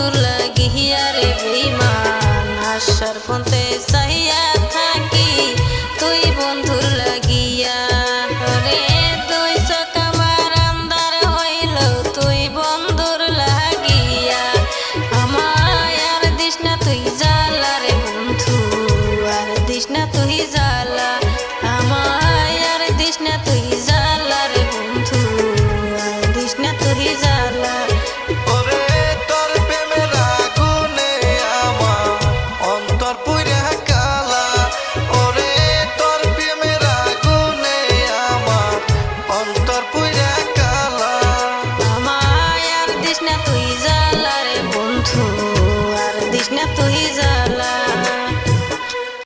তোর লাগিয়া রে বেইমান আশার পন্থে